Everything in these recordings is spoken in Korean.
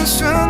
행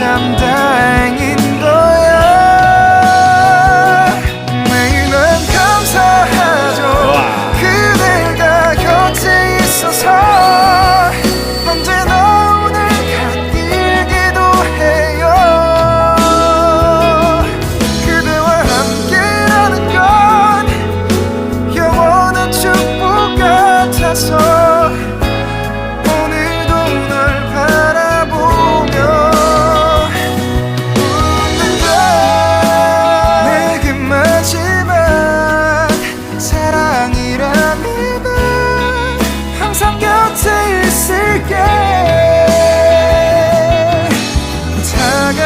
만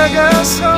다